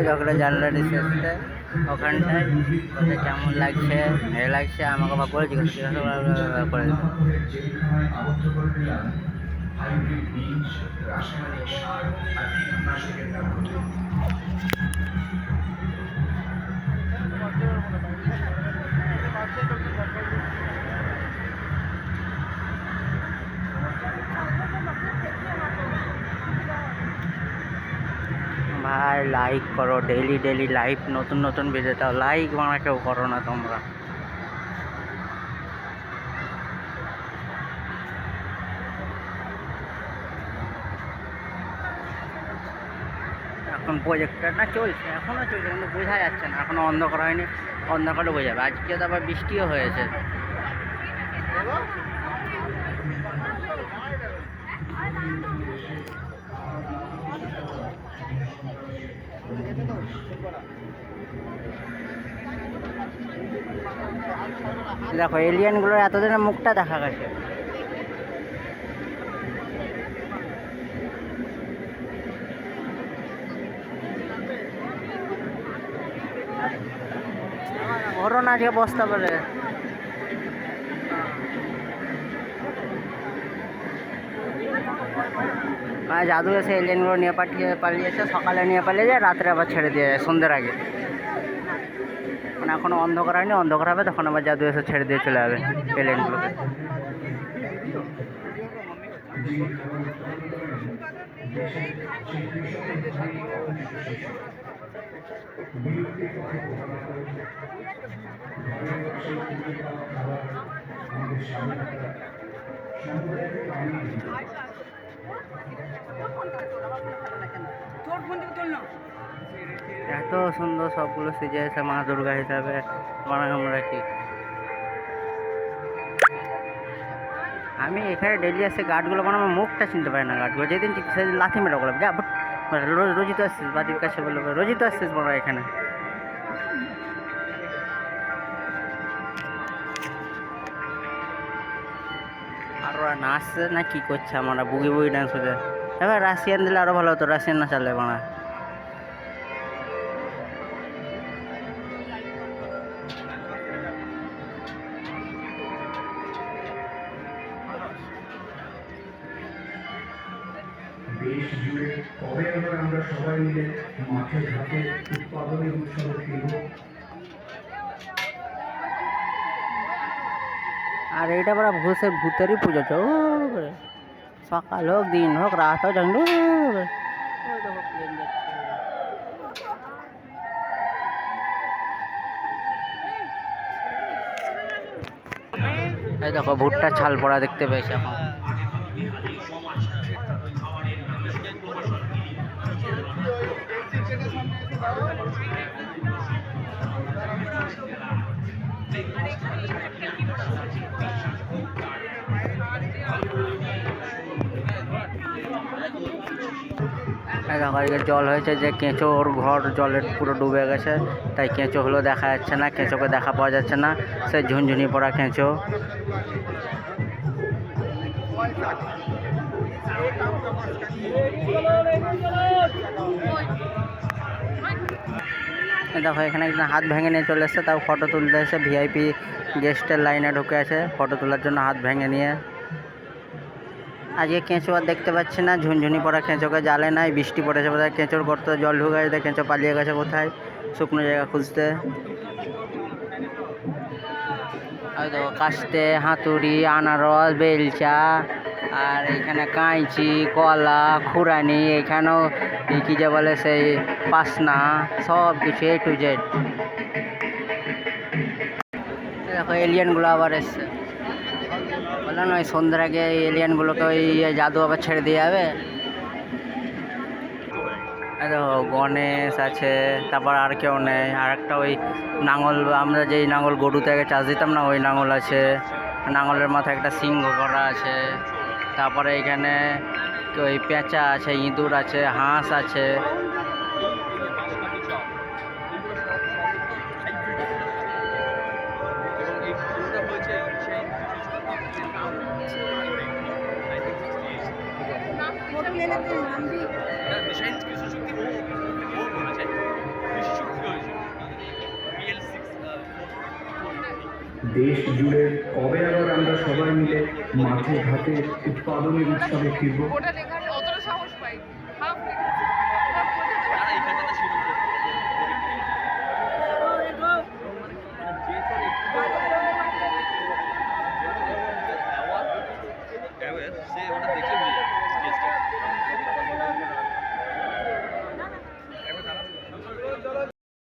ওই জানলাটি জানলা রিসেপশনে ওখানটায় কেমন লাগছে ভালো লাগছে আমাকে বা করে জিজ্ঞাসা করে ভাই লাইক করো ডেলি ডেলি লাইভ নতুন নতুন ভিডিও দাও। লাইক বানা কেউ করো না তোমরা। এখন প্রজেক্টর না চলছে এখনও চলছে, কিন্তু বোঝা যাচ্ছে না। এখনও অন্ধকার হয়নি অন্ধকারে বোঝা যাবে। আজকে তো আবার বৃষ্টিও হয়েছে। দেখো এলিয়ানগুলোর এতদিন মুখটা দেখা গেছে। ঘটনা আজকে বসতে পারে মানে জাদু এসে এলিয়েনগুলো নিয়ে পাঠিয়ে পালিয়েছে সকালে নিয়ে পালিয়ে যায়, রাত্রে আবার ছেড়ে দিয়ে যায়, সন্ধ্যের আগে। মানে এখনও অন্ধকার হয়নি, অন্ধকার হবে, তখন আবার জাদু এসে ছেড়ে দিয়ে চলে যাবে এলিয়েনগুলোকে। এত সুন্দর সবগুলো সেজে আছে মা দুর্গা হিসাবে মানে আমরা কি? আমি এখানে ডেলি আসে গার্ডগুলো মানে আমার মুখটা চিনতে পারি না গার্ডগুলো। যেদিন সেদিন লাথি মেরে বলে, যা বাট রোজ, রোজই তো আসছিস, বাড়ির কাছে বলবে রোজই তো আসছিস বড় এখানে। ওরা নাচছে না কি করছে আমরা বুগি বুগি ডান্স হচ্ছে এবার রাশিয়ান দিলে আরও ভালো হতো রাশিয়ান না চালে বাংলা। দেশ জুড়ে আমরা সবাই মিলে মাঠে ঘাটে উৎপাদনের আর এইটা বড় ভূষে ভূতেরই পুজো তো সকাল হোক, দিন হোক, রাত হোক জানলো এই দেখো ভুট্টা ছাল পড়া দেখতে পেয়েছি এখন। এই দেখো জল হয়েছে যে কেঁচো ওর ঘর জলের পুরো ডুবে গেছে, তাই কেঁচো হলো দেখা যাচ্ছে না, কেঁচোকে দেখা পাওয়া যাচ্ছে না, সে ঝুনঝুনি পড়া কেঁচো। দেখো, এখানে একজন হাত ভেঙে নিয়ে চলে এসছে, তাও ফটো তুলতে এসে ভিআইপি গেস্টের লাইনে ঢুকে আছে ফটো তোলার জন্য হাত ভেঙে নিয়ে। আজকে কেঁচো আর দেখতে পাচ্ছি না, ঝুনঝুনি পড়া কেঁচোকে জালে নাই, বৃষ্টি পড়েছে বোধহয়, কেঁচোর গর্ত জল ঢুকে গেছে কেঁচো পালিয়ে গেছে কোথায় শুকনো জায়গা খুঁজতে। কাস্তে, হাতুড়ি, আনারস, বেলচা, আর এখানে কাঁচি কলা, খুরানি, এখানেও কী যে বলে সেই পাসনা, সব কিছু এ টু জেড দেখো এলিয়েনগুলো আবার এসছে। না ওই সন্ধ্যার আগে এলিয়েনগুলোকে ওই জাদু আবার ছেড়ে দিয়ে যাবে। দেখো গণেশ আছে, তারপর আর কেউ নেই। আর একটা ওই নাঙল, আমরা যেই নাঙল গরু থেকে চাষ দিতাম না, ওই নাঙল আছে। নাঙলের মাথায় একটা সিংহ করা আছে। তারপরে এখানে ওই পেঁচা আছে, ইঁদুর আছে, হাঁস আছে। দেশ জুড়ে কবে আবার আমরা সবাই মিলে মাঠে ঘাটে উৎপাদনের উৎসবে ফিরবো?